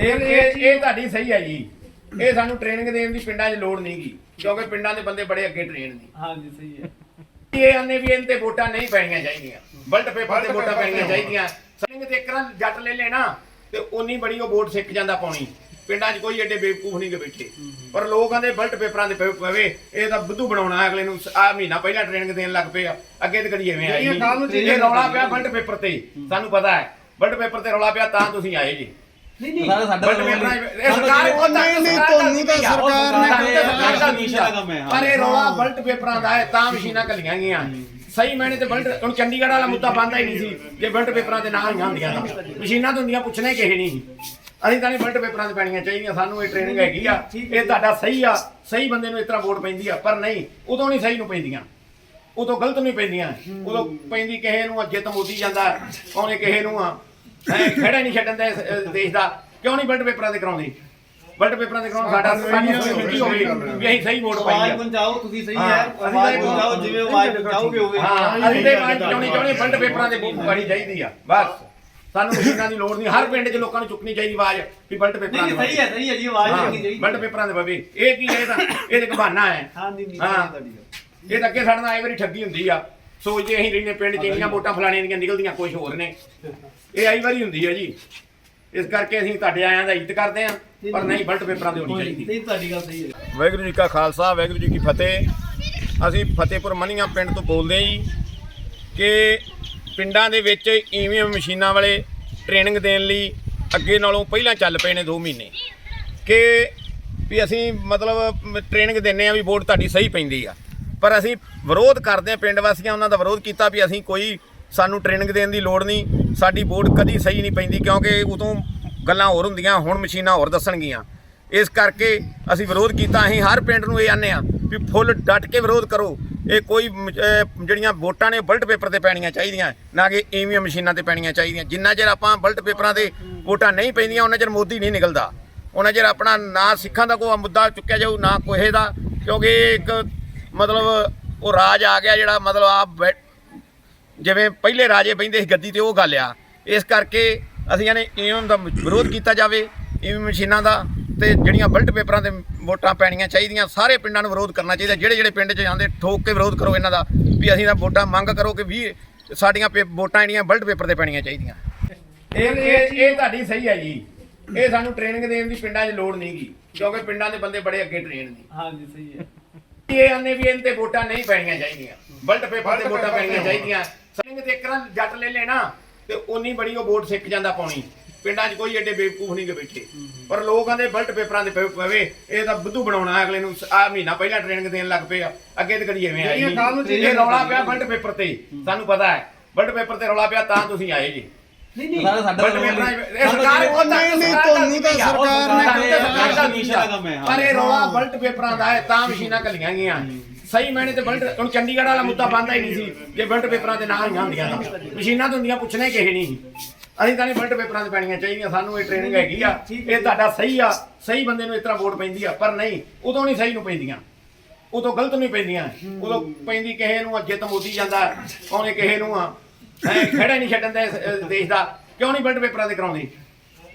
ਇਹ ਇਹ ਇਹ ਤੁਹਾਡੀ ਸਹੀ ਹੈ ਜੀ। ਇਹ ਸਾਨੂੰ ਟ੍ਰੇਨਿੰਗ ਦੇਣ ਦੀ ਪਿੰਡਾਂ 'ਚ ਲੋੜ ਨਹੀਂਗੀ ਕਿਉਂਕਿ ਪਿੰਡਾਂ ਦੇ ਬੰਦੇ ਬੜੇ ਅੱਗੇ ਟ੍ਰੇਨ ਨੇ। ਹਾਂਜੀ ਸਹੀ ਹੈ। ਇਹ ਆਨੇ ਵੀ ਇਹਨਾਂ ਤੇ ਵੋਟਾਂ ਨਹੀਂ ਪੈਣੀਆਂ ਚਾਹੀਦੀਆਂ। ਬਲਟ ਪੇਪਰ ਤੇ ਵੋਟਾਂ ਪੈਣੀਆਂ ਚਾਹੀਦੀਆਂ। ਸਿੰਘ ਤੇ ਇੱਕ ਨਾ ਜੱਟ ਲੈ ਲੈਣਾ ਤੇ ਉਨੀ ਬੜੀ ਉਹ ਵੋਟ ਸਿੱਖ ਜਾਂਦਾ ਪਾਉਣੀ। ਪਿੰਡਾਂ 'ਚ ਕੋਈ ਐਡੇ ਬੇਵਕੂਫ ਨਹੀਂ ਗੇ ਬੈਠੇ। ਪਰ ਲੋਕਾਂ ਦੇ ਬਲਟ ਪੇਪਰਾਂ ਦੇ ਪਏ- ਪਵੇ ਇਹ ਤਾਂ ਬੁੱਧੂ ਬਣਾਉਣਾ ਅਗਲੇ ਨੂੰ ਆ ਮਹੀਨਾ ਪਹਿਲਾਂ ਟ੍ਰੇਨਿੰਗ ਦੇਣ ਲੱਗ ਪਏ ਆ। ਅੱਗੇ ਤੇ ਕਦੀ ਐਵੇਂ ਆਈ ਇਹ ਰੌਲਾ ਪਿਆ ਬਲਟ ਪੇਪਰ ਤੇ ਸਾਨੂੰ ਪਤਾ ਹੈ। ਬਲਟ ਪੇਪਰ ਤੇ ਰੌਲਾ ਪਿਆ ਤਾਂ ਤੁਸੀਂ ਆਏ ਜੀ। ਨਹੀਂ ਨਹੀਂ। ਸਾਡਾ ਬਲਟ ਪੇਪਰਾਂ 'ਚ- ਇਹ ਸਰਕਾਰ ਉਹ ਨਹੀਂ, ਨਹੀਂ, ਧੋਨੀ ਤਾਂ। ਸਰਕਾਰ ਨੇ ਸਰਕਾਰ ਦਾ ਕੰਮ ਹੈ, ਹਾਂ। ਪਰ ਇਹ ਰੌਲਾ ਬਲਟ ਪੇਪਰਾਂ ਦਾ ਹੈ ਤਾਂ ਮਸ਼ੀਨਾਂ ਕੱਲੀਆਂ ਗਈਆਂ। ਸਹੀ ਮੈਨੇ ਤੇ ਬਲਟ ਹੁਣ ਚੰਡੀਗੜ੍ਹ ਵਾਲਾ ਮੁੱਦਾ ਬੰਦਾ ਹੀ ਨਹੀਂ ਸੀ ਜੇ ਬਲਟ ਪੇਪਰਾਂ ਦੇ ਨਾਲ ਹੀ ਹੁੰਦੀਆਂ ਤਾਂ ਮਸ਼ੀਨਾਂ ਤੋਂ ਹੁੰਦੀਆਂ ਪੁੱਛਣੇ ਕਿਸੇ ਨਹੀਂ। ਸੀ। ਅਸੀਂ ਤਾਂ ਨਹੀਂ ਬਲਟ ਪੇਪਰਾਂ ਤੇ ਪੈਣੀਆਂ ਚਾਹੀਦੀਆਂ ਸਾਨੂੰ ਇਹ ਟ੍ਰੇਨਿੰਗ ਹੈਗੀ ਆ। ਇਹ ਤੁਹਾਡਾ ਸਹੀ ਆ। ਸਹੀ ਬੰਦੇ ਨੂੰ ਇਸ ਤਰ੍ਹਾਂ ਵੋਟ ਪੈਂਦੀ ਆ ਪਰ ਨਹੀਂ ਉਦੋਂ ਨਹੀਂ ਸਹੀ ਨੂੰ ਪੈਂਦੀਆਂ। ਉਦੋਂ ਗਲਤ ਨਹੀਂ ਪੈਂਦੀਆਂ। ਉਦੋਂ ਪੈਂਦੀ ਕਿਸੇ ਨੂੰ ਜਿੱਤ ਮੋਦੀ ਜਾਂਦਾ ਉਹਨੇ ਕਿਸੇ ਨੂੰ ਆ। ਖੜਾ ਨਹੀਂ ਛੱਡਣ ਦਾ ਇਸ, ਅ, ਦੇਸ਼ ਦਾ। ਕਿਉਂ ਨਹੀਂ ਬਲਟ ਪੇਪਰਾਂ ਤੇ ਕਰਾਉਂਦੇ ਬਲਟ ਪੇਪਰਾਂ ਤੇ ਕਰਾਉਣ ਸਾਡਾ ਸੋਚ ਮਿੱਟੀ ਹੋਵੇ ਵੀ ਅਸੀਂ ਸਹੀ ਵੋਟ ਪਾਈ ਆਵਾਜ਼ ਆ ਪਹੁੰਚਾਓ ਤੁਸੀਂ ਸਹੀ ਹਾਂ, ਹੈ। ਅਸੀਂ ਆਵਾਜ਼ ਤਾਂ ਪਹੁੰਚਾਓ ਜਿਵੇਂ ਆਵਾਜ਼ ਪਹੁੰਚਾਓਗੇ ਹੋਵੇ ਹਾਂ ਅਸੀਂ ਤੇ ਆਵਾਜ਼ ਚਾਉਣੀ ਚਾਉਣੀ ਬਲਟ ਪੇਪਰਾਂ ਦੇ ਬੁੱਕ ਪਾਣੀ ਚਾਹੀਦੀ ਆ। ਬਸ। ਸਾਨੂੰ ਮਸ਼ੀਨਾਂ ਦੀ ਲੋੜ ਨਹੀਂ। ਹਰ ਪਿੰਡ 'ਚ ਲੋਕਾਂ ਨੂੰ ਚੁੱਕਣੀ ਚਾਹੀਦੀ ਆਵਾਜ਼ ਵੀ ਬਲਟ ਪੇਪਰਾਂ ਨਹੀਂ ਦੇ ਸਹੀ ਹੈ ਸਹੀ ਹੈ ਜੀ ਆਵਾਜ਼ ਹਾਂ, ਲੱਗਣੀ ਚਾਹੀਦੀ ਬਲਟ ਪੇਪਰਾਂ ਦੇ ਬਵੇ ਇਹ ਕੀ ਹੈ ਇਹ ਤਾਂ? ਇਹ ਤਾਂ ਬਹਾਨਾ ਹੈ। ਹਾਂ ਨਹੀਂ ਨਹੀਂ ਹਾਂ। ਤੁਹਾਡੀ ਗੱਲ। ਇਹ ਤਾਂ ਅੱਗੇ ਸਾਡੇ ਨਾਲ ਵਾਰੀ ਠੱਗੀ ਹੁੰਦੀ ਆ। ਸੋਚਦੇ ਅਸੀਂ ਰਹਿੰਦੇ ਪਿੰਡ 'ਚ ਇੰਨੀਆਂ ਵੋਟਾਂ ਫਲਾਣੀਆਂ ਦੀਆਂ ਨਿਕਲਦੀਆਂ ਕੁਝ ਹੋਰ ਨੇ। ਇਹ ਆਈ ਵਾਰੀ ਹੁੰਦੀ ਆ ਜੀ। ਇਸ ਕਰਕੇ ਅਸੀਂ ਤੁਹਾਡੇ ਆਇਆਂ ਦਾ ਇੱਜ਼ਤ ਕਰਦੇ ਆ ਪਰ ਨਹੀਂ। ਬਲਟ ਪੇਪਰਾਂ ਤੇ ਹੋਣੀ ਚਾਹੀਦੀ। ਨਹੀਂ ਤੁਹਾਡੀ ਗੱਲ ਸਹੀ ਹੈ। ਵਾਹਿਗੁਰੂ ਜੀ ਕਾ ਖਾਲਸਾ ਵਾਹਿਗੁਰੂ ਜੀ ਕੀ ਫਤਿਹ। ਅਸੀਂ ਫਤਿਹਪੁਰ ਮਨੀਆਂ ਪਿੰਡ ਤੋਂ ਬੋਲਦੇ ਹਾਂ ਜੀ ਕਿ ਪਿੰਡਾਂ ਦੇ ਵਿੱਚ ਈਵੀਐਮ ਮਸ਼ੀਨਾਂ ਵਾਲੇ ਟ੍ਰੇਨਿੰਗ ਦੇਣ ਲਈ ਅੱਗੇ ਨਾਲੋਂ ਪਹਿਲਾਂ ਚੱਲ ਪਏ ਨੇ 2 ਮਹੀਨੇ। ਕਿ ਵੀ ਅਸੀਂ ਮਤਲਬ ਟ੍ਰੇਨਿੰਗ ਦਿੰਨੇ ਆ ਵੀ ਵੋਟ ਤੁਹਾਡੀ ਸਹੀ ਪੈਂਦੀ ਆ। ਪਰ ਅਸੀਂ ਵਿਰੋਧ ਕਰਦੇ ਆ ਪਿੰਡ ਵਾਸੀਆਂ, ਉਹਨਾਂ ਦਾ ਵਿਰੋਧ ਕੀਤਾ ਵੀ ਅਸੀਂ ਕੋਈ ਸਾਨੂੰ ਟ੍ਰੇਨਿੰਗ ਦੇਣ ਦੀ ਲੋੜ ਨਹੀਂ, ਸਾਡੀ ਵੋਟ ਕਦੀ ਸਹੀ ਨਹੀਂ ਪੈਂਦੀ ਕਿਉਂਕਿ ਉਦੋਂ ਗੱਲਾਂ ਹੋਰ ਹੁੰਦੀਆਂ, ਹੁਣ ਮਸ਼ੀਨਾਂ ਹੋਰ ਦੱਸਣਗੀਆਂ। ਇਸ ਕਰਕੇ ਅਸੀਂ ਵਿਰੋਧ ਕੀਤਾ, ਅਸੀਂ ਹਰ ਪਿੰਡ ਨੂੰ ਇਹ ਆਨੇ ਆ ਵੀ ਫੁੱਲ ਡਟ ਕੇ ਵਿਰੋਧ ਕਰੋ। ਇਹ ਕੋਈ ਮ- ਜਿਹੜੀਆਂ ਵੋਟਾਂ ਨੇ ਬਲਟ ਪੇਪਰ ਤੇ ਪੈਣੀਆਂ ਚਾਹੀਦੀਆਂ, ਨਾ ਕਿ ਈਵੀਐਮ ਮਸ਼ੀਨਾਂ ਤੇ ਪੈਣੀਆਂ ਚਾਹੀਦੀਆਂ। ਜਿੰਨਾ ਚਿਰ ਆਪਾਂ ਬਲਟ ਪੇਪਰਾਂ ਤੇ ਵੋਟਾਂ ਨਹੀਂ ਪੈਂਦੀਆਂ, ਉਹਨਾਂ ਚਿਰ ਮੋਦੀ ਨਹੀਂ ਨਿਕਲਦਾ। ਉਹਨਾਂ ਚਿਰ ਆਪਣਾ ਨਾ ਸਿੱਖਾਂ ਦਾ ਕੋਈ ਮੁੱਦਾ ਚੁੱਕਿਆ ਜਾਊ, ਨਾ ਕੋਹੇ ਦਾ ਕਿਉਂਕਿ ਇਹ ਇੱਕ ਮਤਲਬ ਉਹ ਰਾਜ ਆ ਗਿਆ ਜਿਹੜਾ ਮਤਲਬ ਆ ਜਿਵੇਂ ਪਹਿਲੇ ਰਾਜੇ ਬੈਂਦੇ ਸੀ ਗੱਦੀ ਤੇ, ਉਹ ਗੱਲ ਆ। ਇਸ ਕਰਕੇ ਅਸੀਂ ਨੇ ਈਵੀਐਮ ਦਾ ਵਿਰੋਧ ਕੀਤਾ ਜਾਵੇ ਈਵੀਐਮ ਮਸ਼ੀਨਾਂ ਦਾ ਤੇ ਜਿਹੜੀਆਂ ਬਲਟ ਪੇਪਰਾਂ ਤੇ ਵੋਟਾਂ ਪੈਣੀਆਂ ਚਾਹੀਦੀਆਂ, ਸਾਰੇ ਪਿੰਡਾਂ ਨੂੰ ਵਿਰੋਧ ਕਰਨਾ ਚਾਹੀਦਾ। ਜਿਹੜੇ ਜਿਹੜੇ ਪਿੰਡ 'ਚ ਜਾਂਦੇ, ਠੋਕ ਕੇ ਵਿਰੋਧ ਕਰੋ ਇਹਨਾਂ ਦਾ ਵੀ ਅਸੀਂ ਤਾਂ ਵੋਟਾਂ ਮੰਗ ਕਰੋ ਕਿ ਵੀ ਸਾਡੀਆਂ ਪੇ- ਵੋਟਾਂ ਜਿਹੜੀਆਂ ਬਲਟ ਪੇਪਰ ਤੇ ਪੈਣੀਆਂ ਚਾਹੀਦੀਆਂ। ਇਹ ਇਹ ਇਹ ਤੁਹਾਡੀ ਸਹੀ ਹੈ ਜੀ। ਇਹ ਸਾਨੂੰ ਟ੍ਰੇਨਿੰਗ ਦੇਣ ਦੀ ਪਿੰਡਾਂ 'ਚ ਲੋੜ ਨਹੀਂਗੀ ਕਿਉਂਕਿ ਪਿੰਡਾਂ ਦੇ ਬੰਦੇ ਬੜੇ ਅੱਗੇ ਟ੍ਰੇਨ ਨੇ। ਹਾਂਜੀ, ਸਹੀ ਹੈ ਇਹ ਆਨੇ ਵੀ ਇਹਨਾਂ ਤੇ ਵੋਟਾਂ ਨਹੀਂ ਪੈਣੀਆਂ ਚਾਹੀਦੀਆਂ। ਬਲਟ ਪੇਪਰ ਤੇ ਵੋਟਾਂ ਪੈਣੀਆਂ ਚਾਹੀਦੀਆਂ। ਸਿੰਘ ਤੇ ਨਾ ਜੱਟ ਲੈ ਲੈਣਾ ਤੇ ਉਨੀ ਬੜੀ ਉਹ ਵੋਟ ਸਿੱਖ ਜਾਂਦਾ ਪਾਉਣੀ। ਪਿੰਡਾਂ 'ਚ ਕੋਈ ਐਡੇ ਬੇਵਕੂਫ ਨਹੀਂ ਗੇ ਬੈਠੇ। ਪਰ ਲੋਕਾਂ ਦੇ ਬਲਟ ਪੇਪਰਾਂ ਦੇ ਪਵੇ ਇਹ ਤਾਂ ਬੁੱਧੂ ਬਣਾਉਣਾ ਅਗਲੇ ਨੂੰ ਆ ਮਹੀਨਾ ਪਹਿਲਾਂ ਟ੍ਰੇਨਿੰਗ ਦੇਣ ਲੱਗ ਪਏ ਆ। ਅੱਗੇ ਤੇ ਕਦੀ ਐਵੇਂ ਆਈ ਨਹੀਂ। ਇਹ ਰੌਲਾ ਪਿਆ ਬਲਟ ਪੇਪਰ ਤੇ ਸਾਨੂੰ ਪਤਾ ਹੈ। ਬਲਟ ਪੇਪਰ ਤੇ ਰੌਲਾ ਪਿਆ ਤਾਂ ਤੁਸੀਂ ਆਏ ਜੀ। ਨਹੀਂ ਨਹੀਂ। ਸਾਰਾ ਸਾਡਾ ਬਲਟ ਪੇਪਰਾਂ 'ਚ- ਇਹ ਸਰਕਾਰ ਉਹ ਤਾਂ ਨਹੀਂ, ਨਹੀਂ, ਸਰਕਾਰ ਦਾ ਧੋਨੀ ਤਾਂ ਨਹੀਂ ਆ। ਸਰਕਾਰ ਉਹ ਨੇ ਸਰਕਾਰ ਦਾ ਕਮਿਸ਼ਨ ਦਾ ਕੰਮ ਹੈ, ਹਾਂ। ਪਰ ਇਹ ਰੌਲਾ ਬਲਟ ਪੇਪਰਾਂ ਦਾ ਹੈ ਤਾਂ ਮਸ਼ੀਨਾਂ ਕੱਲੀਆਂ ਗਈਆਂ। ਸਹੀ ਮੈਨੇ ਤੇ ਬਲਟ ਹੁਣ ਚੰਡੀਗੜ੍ਹ ਵਾਲਾ ਮੁੱਦਾ ਬੰਦਾ ਹੀ ਨਹੀਂ ਸੀ ਜੇ ਬਲਟ ਪੇਪਰਾਂ ਦੇ ਨਾਲ ਹੀ ਹੁੰਦੀਆਂ ਤਾਂ। ਮਸ਼ੀਨਾਂ ਤੋਂ ਹੁੰਦੀਆਂ ਪੁੱਛਣੇ ਕਿਸੇ ਨਹੀਂ। ਸੀ। ਅਸੀਂ ਤਾਂ ਨਹੀਂ ਬਲਟ ਪੇਪਰਾਂ ਤੇ ਪੈਣੀਆਂ ਚਾਹੀਦੀਆਂ ਸਾਨੂੰ ਇਹ ਟ੍ਰੇਨਿੰਗ ਹੈਗੀ ਆ। ਇਹ ਤੁਹਾਡਾ ਸਹੀ ਆ ਸਹੀ ਬੰਦੇ ਨੂੰ ਇਸ ਤਰ੍ਹਾਂ ਵੋਟ ਪੈਂਦੀ ਆ ਪਰ ਨਹੀਂ ਉਦੋਂ ਨਹੀਂ ਸਹੀ ਨੂੰ ਪੈਂਦੀਆਂ। ਉਦੋਂ ਗਲਤ ਨਹੀਂ ਪੈਂਦੀਆਂ। ਉਦੋਂ ਪੈਂਦੀ ਕਿਸੇ ਨੂੰ ਆ ਜਿੱਤ ਮੋਦੀ ਜਾਂਦਾ ਉਹਨੇ ਕਿਸੇ ਨੂੰ ਆ। ਐ ਖੜਾ ਨਹੀਂ ਛੱਡਣ ਦਾ ਇਸ, ਅ, ਦੇਸ਼ ਦਾ। ਕਿਉਂ ਨਹੀਂ ਬਲਟ ਪੇਪਰਾਂ ਤੇ ਕਰਾਉਂਦੇ?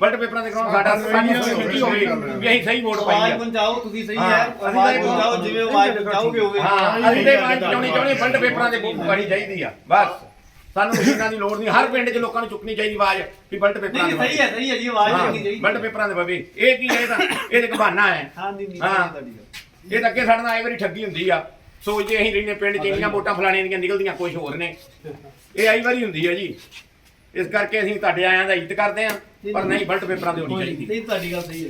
ਬਲਟ ਪੇਪਰਾਂ ਤੇ ਕਰਾਉਣ ਸਾਡਾ ਸਾਡੀ ਸੋਚ ਹੋਵੇ ਵੀ ਅਸੀਂ ਸਹੀ ਵੋਟ ਪਾਈ ਆਵਾਜ਼ ਆ ਪਹੁੰਚਾਓ ਤੁਸੀਂ ਸਹੀ ਹਾਂ, ਹੈ ਅਸੀਂ ਆਵਾਜ਼ ਤਾਂ ਪਹੁੰਚਾਓ ਜਿਵੇਂ ਆਵਾਜ਼ ਪਹੁੰਚਾਓਗੇ ਹੋਵੇ। ਹਾਂ ਅਸੀਂ ਤੇ ਆਵਾਜ਼ ਚਾਉਣੀ ਚਾਉਣੀ ਬਲਟ ਪੇਪਰਾਂ ਦੇ ਬੁੱਕ ਪਾਣੀ ਚਾਹੀਦੀ ਆ। ਬਸ। ਸਾਨੂੰ ਮਸ਼ੀਨਾਂ ਦੀ ਲੋੜ ਨਹੀਂ। ਹਰ ਪਿੰਡ 'ਚ ਲੋਕਾਂ ਨੂੰ ਚੁੱਕਣੀ ਚਾਹੀਦੀ ਆਵਾਜ਼ ਵੀ ਬਲਟ ਪੇਪਰਾਂ ਨਹੀਂ ਦੇ ਸਹੀ ਹੈ ਸਹੀ ਹੈ ਜੀ ਆਵਾਜ਼ ਲੱਗਣੀ ਚਾਹੀਦੀ। ਬਲਟ ਪੇਪਰਾਂ ਦੇ ਬਵੇ। ਇਹ ਕੀ ਹੈ ਇਹ ਤਾਂ ਇਹ ਤਾਂ ਇੱਕ ਬਹਾਨਾ ਹੈ। ਹਾਂ ਨਹੀਂ ਨਹੀਂ ਹਾਂ। ਤੁਹਾਡੀ। ਇਹ ਤਾਂ ਅੱਗੇ ਸਾਡੇ ਨਾਲ ਆਈ ਵਾਰੀ ਠੱਗੀ ਹੁੰਦੀ ਆ। ਸੋਚਦੇ ਅਸੀਂ ਰਹਿੰਦੇ ਪਿੰਡ 'ਚ ਇੰਨੀਆਂ ਵੋਟਾਂ ਫਲਾਣੀਆਂ ਦੀਆਂ ਨਿਕਲਦੀਆਂ ਕੁਝ ਹੋਰ ਨੇ। ਇਹ ਆਈ ਵਾਰੀ ਹੁੰਦੀ ਆ ਜੀ। ਇਸ ਕਰਕੇ ਅਸੀਂ ਤੁਹਾਡੇ ਆਇਆਂ ਦਾ ਇੱਜ਼ਤ ਕਰਦੇ ਆ ਪਰ ਨਹੀਂ ਬਲਟ ਪੇਪਰਾਂ ਤੇ ਹੋਣੀ ਚਾਹੀਦੀ। ਨਹੀਂ ਤੁਹਾਡੀ ਗੱਲ ਸਹੀ ਹੈ।